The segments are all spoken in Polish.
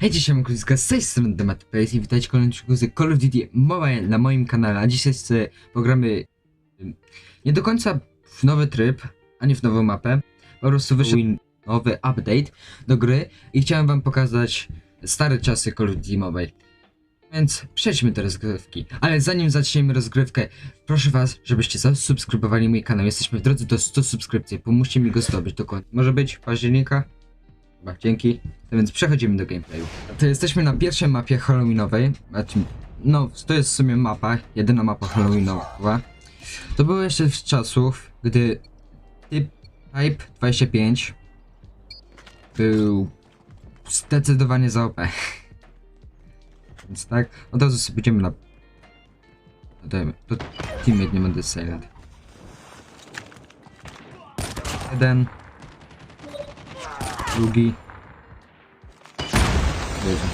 Hej, dzisiaj mam Kruziska z tej strony Demat Place i witajcie kolejny odcinku z Call of Duty Mobile na moim kanale, a dzisiaj pogramy ym, nie do końca w nowy tryb, ani w nową mapę, po prostu wyszedł nowy update do gry i chciałem wam pokazać stare czasy Call of Duty Mobile. Więc przejdźmy do rozgrywki. Ale zanim zaczniemy rozgrywkę, proszę was, żebyście zasubskrybowali mój kanał. Jesteśmy w drodze do 100 subskrypcji. Pomóżcie mi go zdobyć dokładnie. Może być października? Chyba, dzięki. No więc przechodzimy do gameplayu. To jesteśmy na pierwszej mapie halloweenowej. Znaczy, no, to jest w sumie mapa, jedyna mapa halloweenowa. To było jeszcze z czasów, gdy typ Type 25 był zdecydowanie za OP. Więc tak, od razu sobie idziemy na... No dajmy, to teammate nie będę silent. Jeden. Drugi. Jezu.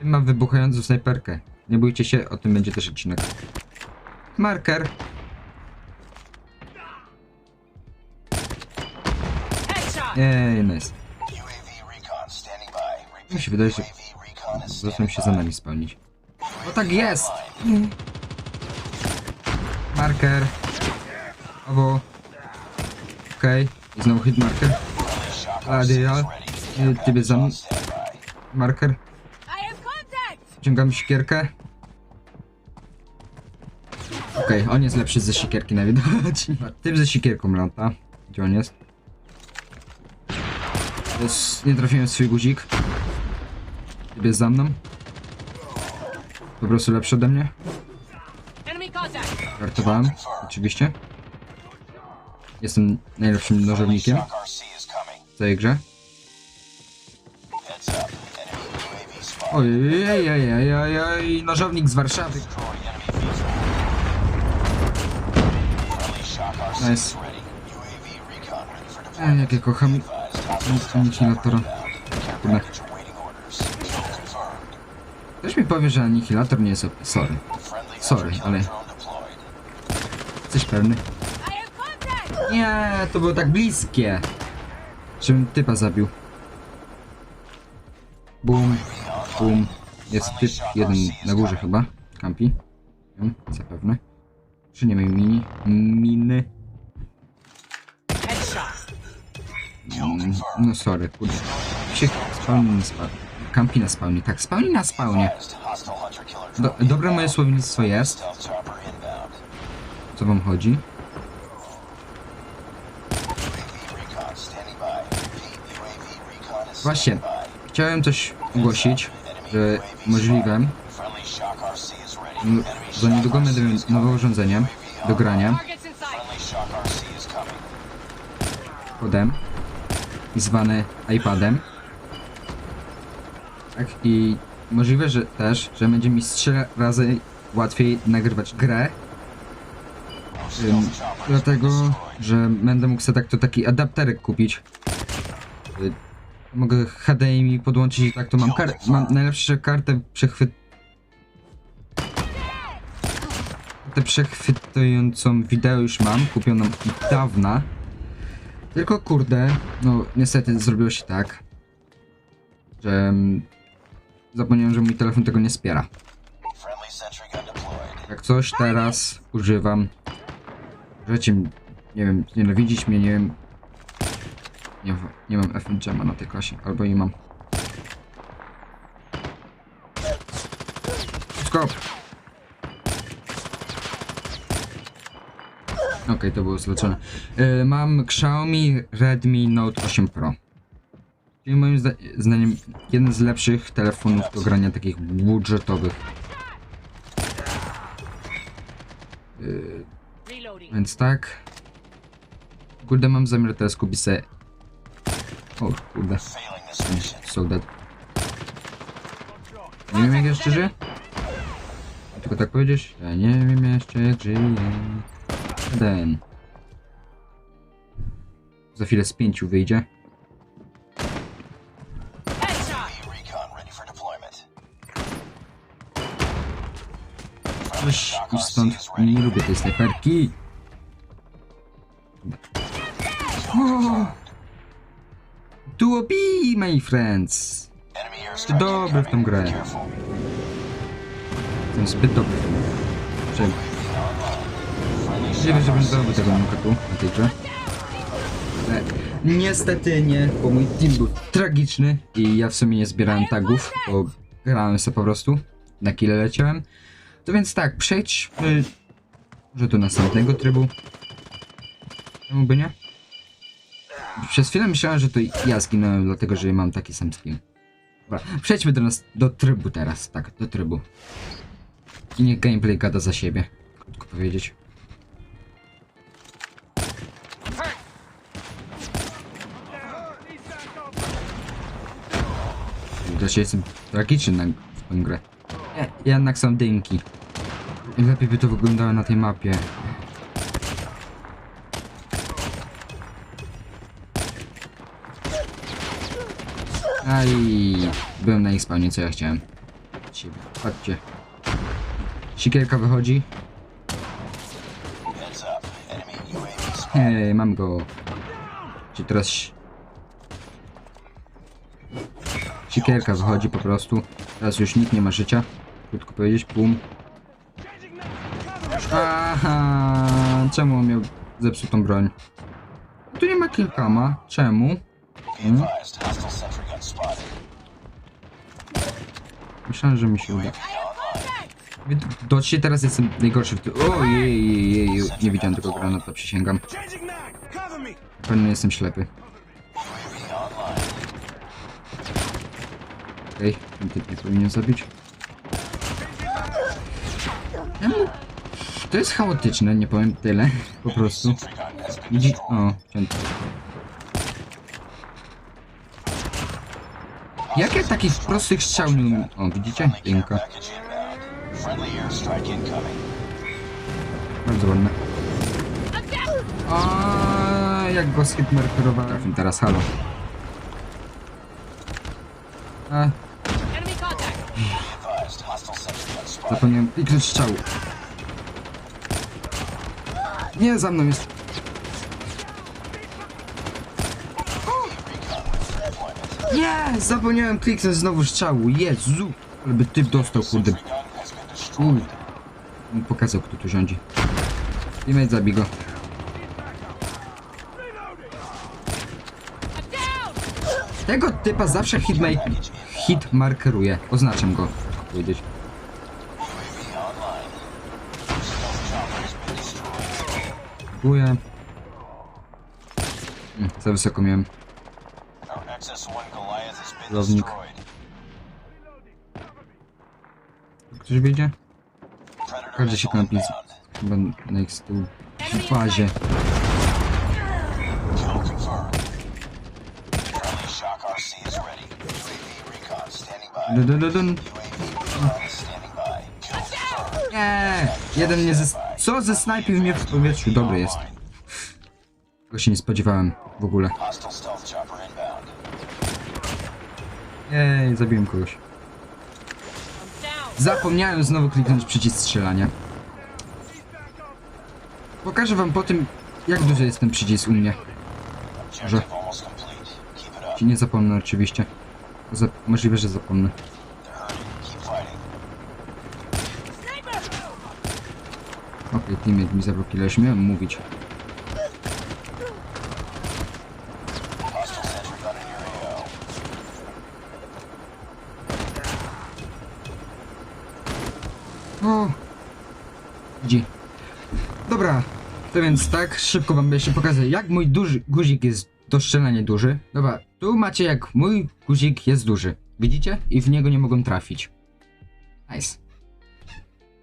Tym ma wybuchającą snajperkę. Nie bójcie się, o tym będzie też odcinek. Marker. Ej, nice. Mi się wydaje, że zaczną się za nami spełnić. No tak jest! Marker. Owo. Okej. I znowu hit marker. Adial. Ciebie za. Marker. Ciągamy siekierkę. Okej, on jest lepszy ze siekierki najwidoczniej. Typ ze siekierką lata. Gdzie on jest? Jest... Nie trafiłem w swój guzik. Jest za mną. Po prostu lepszy ode mnie. Żartowałem, oczywiście. Jestem najlepszym nożownikiem w tej grze. Ojej, oj, oj, oj, oj, nożownik z Warszawy. Nice. Ej, jak ja kocham. Kurde. Ktoś mi powie, że anihilator nie jest. Sorry. Sorry, ale... Jesteś pewny? Nie, to było tak bliskie. Żebym typa zabił. Bum, bum. Jest typ jeden na górze chyba. Kampi. Zapewne. Czy nie wiem, mini? Miny. Mm, no sorry, kurde. Się na spawnie. Kampi na spawnie, tak, spawni na spawnie. Do, dobre moje słownictwo jest. Co wam chodzi? Właśnie, chciałem coś ogłosić, że możliwe, za niedługo będę miał nowe urządzenie do grania kodem i zwane iPadem. Tak, i możliwe, że też, że będzie mi 3 razy łatwiej nagrywać grę. Ym, dlatego, że będę mógł sobie tak to taki adapterek kupić. Y, mogę HDMI podłączyć i tak to mam kar mam najlepszą kartę przechwyt... Kartę przechwytującą wideo już mam, kupioną od dawna. Tylko kurde, no niestety zrobiło się tak, że mm, zapomniałem, że mój telefon tego nie wspiera. Jak coś teraz używam, możecie, nie wiem, nienawidzić mnie, nie wiem, nie, nie mam FM Jamma na tej klasie, albo nie mam. Skop! Okej, to było zleczone. Y, mam Xiaomi Redmi Note 8 Pro. Czyli moim zda zdaniem jeden z lepszych telefonów do grania takich budżetowych. Y, Reloading. więc tak. Kurde, mam zamiar teraz kupić se... O kurde. Nie, So dead. Nie wiem jak jeszcze żyje. Tylko tak powiedzieć? Ja nie wiem jeszcze jak. Jeden. Za chwilę z pięciu wyjdzie. Weź idź stąd. Nie lubię tej snajperki. O! to OP, my friends. Ty dobry w tą grę. Jestem zbyt dobry. Że... Nie wiem, że będę dobry tego na tej grze. Ale niestety nie, bo mój team był tragiczny i ja w sumie nie zbierałem tagów, bo grałem sobie po prostu, na kile leciałem. To więc tak, przejdźmy może do następnego trybu. Czemu by nie? Przez chwilę myślałem, że to ja zginąłem, dlatego że mam taki sam skin. Dobra, przejdźmy do nas, do trybu teraz, tak, do trybu. I niech gameplay gada za siebie, krótko powiedzieć. Że jestem tragiczny na tę grę. Nie, jednak są dynki. I lepiej by to wyglądało na tej mapie. Aj, byłem na ich spawnie, co ja chciałem. Patrzcie, Patrzcie. Sikierka wychodzi. Hej, mam go. Czy teraz... si- Sikierka wychodzi po prostu. Teraz już nikt nie ma życia. Krótko powiedzieć, pum. Aha, czemu on miał zepsutą broń? Tu nie ma kilkama. Czemu? Hmm? Myślałem, że mi się uda. Docie teraz jestem najgorszy w tym. Ojej, nie widziałem tego granata, przysięgam. Pewnie jestem ślepy. Okej, ten typ nie powinien zabić. To jest chaotyczne, nie powiem tyle. Po prostu. Widzi... O, cięto. Jak ja takich prostych strzał nie. O, widzicie? Piękna. Bardzo ładne. A jak go skipmerkowałem teraz, halo. A, zapomniałem kliknąć strzału. Nie, za mną jest. Nie, zapomniałem kliknąć znowu strzału. Jezu, ale by typ dostał, kurde. Uj. On pokazał, kto tu rządzi. Teammate zabij go. Tego typa zawsze hitmate, hit markeruje. Oznaczam go, powiedzieć. Dziękuję. Mm, Za wysoko miałem. Lownik. Ktoś wyjdzie? Każdy się kampi. Chyba na ich stół. W bazie. Dun, dun, dun. Nie! Jeden nie ze... Co? Ze mnie w powietrzu. Dobry jest. Tego się nie spodziewałem w ogóle. Jej, zabiłem kogoś. Zapomniałem znowu kliknąć przycisk strzelania. Pokażę wam po tym, jak duży jest ten przycisk u mnie. Że ci nie zapomnę oczywiście. Za możliwe, że zapomnę. Okej, teammate mi zabrał killa, mówić. O! Gdzie? Dobra, to więc tak, szybko wam jeszcze pokażę, jak mój duży guzik jest do strzelania duży. Dobra, tu macie jak mój guzik jest duży. Widzicie? I w niego nie mogą trafić. Nice.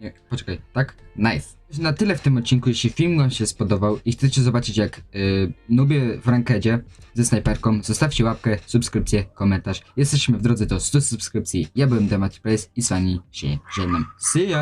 Nie, poczekaj, tak? Nice. Na tyle w tym odcinku, jeśli film wam się spodobał i chcecie zobaczyć jak yy, nubię w rankedzie ze snajperką, zostawcie łapkę, subskrypcję, komentarz. Jesteśmy w drodze do 100 subskrypcji. Ja byłem Demat Place i z wami się żegnam. See ya!